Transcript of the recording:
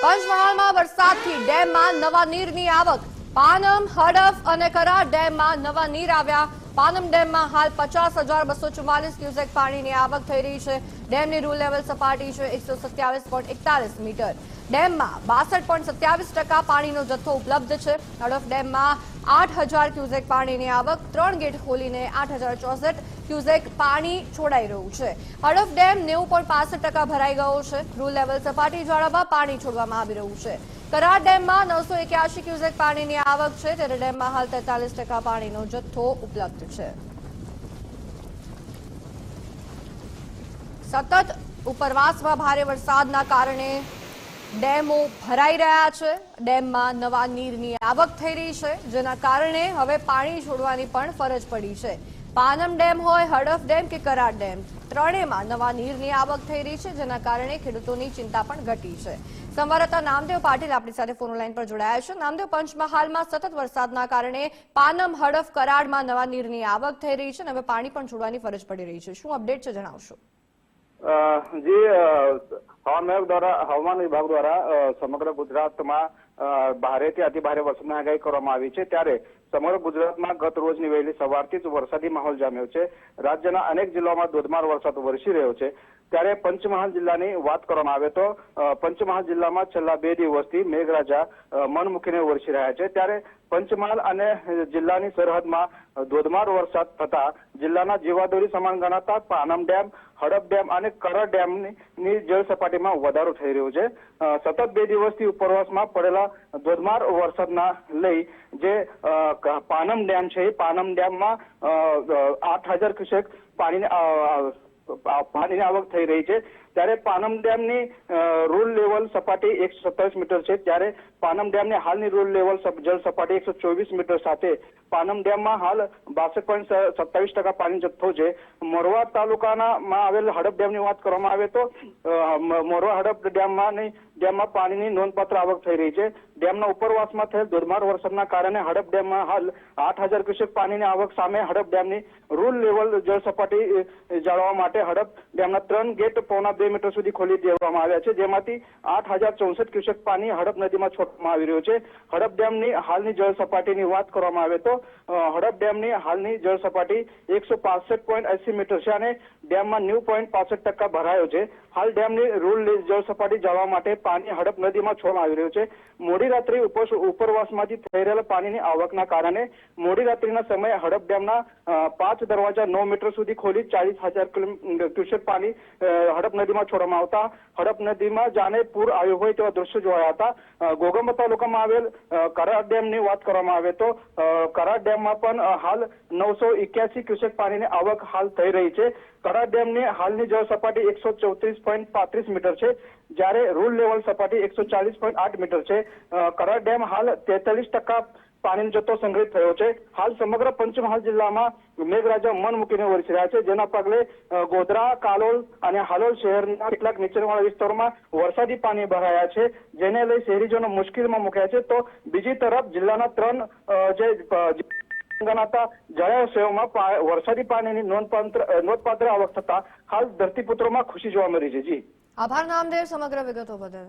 પંચમહાલમાં વરસાદથી ડેમમાં નવા નીરની આવક. પાનમ, હડફ અને કરાર ડેમમાં નવા નીર આવ્યા. પાનમ ડેમમાં હાલ પચાસ હજાર બસો ચુમ્માલીસ ક્યુસેક પાણીની આવક થઈ રહી છે. ડેમની રૂલ લેવલ સપાટી છે એકસો સત્યાવીસ પોઈન્ટ એકતાલીસ મીટર. ડેમમાં બાસઠ પોઈન્ટ સત્યાવીસ ટકા પાણીનો જથ્થો ઉપલબ્ધ છે. હડફ ડેમમાં આઠ હજાર ક્યુસેક પાણીની આવક, ત્રણ ગેટ ખોલીને આઠ હજાર ચોસઠ ક્યુસેક પાણી છોડાઈ રહ્યું છે. હડફ ડેમ નેવું પોઈન્ટ પાસઠ ટકા ભરાઈ ગયો છે. રૂલ લેવલ સપાટી જાળવવા પાણી છોડવામાં આવી રહ્યું છે. કરાર ડેમમાં નવસો એક્યાસી ક્યુસેક પાણીની આવક છે ત્યારે ડેમમાં હાલ તેતાલીસ ટકા પાણીનો જથ્થો ઉપલબ્ધ છે. સતત ઉપરવાસમાં ભારે વરસાદના કારણે ડેમો ભરાઈ રહ્યા છે. ડેમમાં નવા નીરની આવક થઈ રહી છે, જેના કારણે હવે પાણી છોડવાની પણ ફરજ પડી છે. પાનમ ડેમ હોય, હડફ ડેમ કે કરાર ડેમ. ત્રણેયમાં નવા નીરની આવક થઈ રહી છે, જેના કારણે ખેડૂતોની ચિંતા પણ ઘટી છે. સંવાદદાતા નામદેવ પાટીલ આપણી સાથે ફોન લાઈન પર જોડાયા છે. નામદેવ પંચમહાલમાં સતત વરસાદના કારણે પાનમ, હડફ કરાડમાં નવા નીરની આવક થઈ રહી છે અને હવે પાણી પણ છોડવાની ફરજ પડી રહી છે. શું અપડેટ છે જણાવશો? જી હવામાન દ્વારા, હવામાન વિભાગ દ્વારા સમગ્ર ગુજરાતમાં ભારેથી અતિ ભારે વરસાદની આગાહી કરવામાં આવી છે. ત્યારે સમગ્ર ગુજરાતમાં ગત રોજની વહેલી સવારથી જ વરસાદી માહોલ જામ્યો છે. રાજ્યના અનેક જિલ્લાઓમાં ધોધમાર વરસાદ વરસી રહ્યો છે. ત્યારે પંચમહાલ જિલ્લાની વાત કરવામાં આવે તો પંચમહાલ જિલ્લામાં છેલ્લા બે દિવસથી મેઘરાજા મન મૂકીને વરસી રહ્યા છે. ત્યારે પંચમહાલ અને જિલ્લાની સરહદમાં ધોધમાર વરસાદ થતા જિલ્લાના જીવાદોરી સમાન ગણાતા પાનમ ડેમ, હડપ ડેમ અને કરર ડેમની જળ સપાટીમાં વધારો થઈ રહ્યો છે. સતત બે દિવસથી ઉપરવાસમાં પડેલા ધોધમાર વરસાદના લઈ જે પાનમ ડેમ છે, એ પાનમ ડેમમાં આઠ હજાર ક્યુસેક પાણીની પાણીની આવક થઈ રહી છે. ત્યારે પાનમ ડેમની રૂલ લેવલ સપાટી એકસો સત્તાવીસ મીટર છે. ત્યારે પાનમ ડેમની હાલની રૂલ લેવલ જળ સપાટી એકસો ચોવીસ મીટર સાથે. પાનમ ડેમમાં હાલ બાસઠ પોઈન્ટ સત્તાવીસ ટકા પાણી જથ્થો છે. મોરવા તાલુકાના માં આવેલ હડપ ડેમની વાત કરવામાં આવે તો મોરવા હડપ ડેમમાં ડેમમાં પાણીની નોંધપાત્ર આવક થઈ રહી છે. ડેમના ઉપરવાસમાં થયેલ ધોધમાર વરસાદના કારણે હડપ ડેમમાં હાલ આઠ હજાર ક્યુસેક પાણીની આવક સામે હડપ ડેમની રૂલ લેવલ જળ સપાટી જાળવવા માટે હડપ ડેમના ત્રણ ગેટ પોણા બે મીટર સુધી ખોલી દેવામાં આવ્યા છે. જેમાંથી આઠ હજાર ચોસઠ ક્યુસેક પાણી હડપ નદીમાં છોડવામાં આવી રહ્યો છે. હડપ ડેમની હાલની જળ સપાટીની વાત કરવામાં આવે તો હડપ ડેમની હાલની જળ સપાટી એકસો પાસઠ પોઈન્ટ એસી મીટર છે અને ડેમમાં નેવું પોઈન્ટ પાસઠ ટકા ભરાયો છે. હાલ ડેમની રૂલ જળ સપાટી જવા માટે પાણી હડપ નદીમાં છોડવામાં આવી રહ્યું છે. મોડી રાત્રે ઉપરવાસમાંથી થઈ રહેલા પાણીની આવકના કારણે મોડી રાત્રિના સમયે હડપ ડેમના પાંચ દરવાજા નવ મીટર સુધી ખોલી ચાલીસ હજાર ક્યુસેક પાણી હડપ નદીમાં છોડવામાં આવતા. હડપ નદીમાં જાણે પૂર આવ્યું હોય તેવા દ્રશ્યો જોવાયા હતા. અ, ઘોગંબા તાલુકામાં આવેલ કરાર ડેમની વાત કરવામાં આવે તો કરાર ડેમમાં પણ હાલ નવસો એક્યાસી ક્યુસેક પાણીની આવક હાલ થઈ રહી છે. કરાર ડેમની હાલની જળ સપાટી એકસો ચોત્રીસ પોઈન્ટ પાંત્રીસ મીટર છે, જ્યારે રૂલ લેવલ સપાટી એકસો ચાલીસ પોઈન્ટ આઠ મીટર છે. કરાડ ડેમ હાલ તેતાલીસ ટકા પાણીનો જથ્થો સંગ્રહિત થયો છે. હાલ સમગ્ર પંચમહાલ જિલ્લામાં મેઘરાજા મન મૂકીને વરસી રહ્યા છે. જેના પગલે ગોધરા, કાલોલ અને હાલોલ શહેરના કેટલાક નીચાણવાળા વિસ્તારોમાં વરસાદી પાણી ભરાયા છે. જેને લઈ શહેરીજનો મુશ્કેલીમાં મુકાયા છે. તો બીજી તરફ જિલ્લાના ત્રણ જે ગણાતા જળાશયોમાં વરસાદી પાણીની નોંધપાત્ર નોંધપાત્ર આવક થતા હાલ ધરતીપુત્રોમાં ખુશી જોવા મળી છે. જી. આભાર, નામદેવ. સમગ્ર વિગતો બદલ.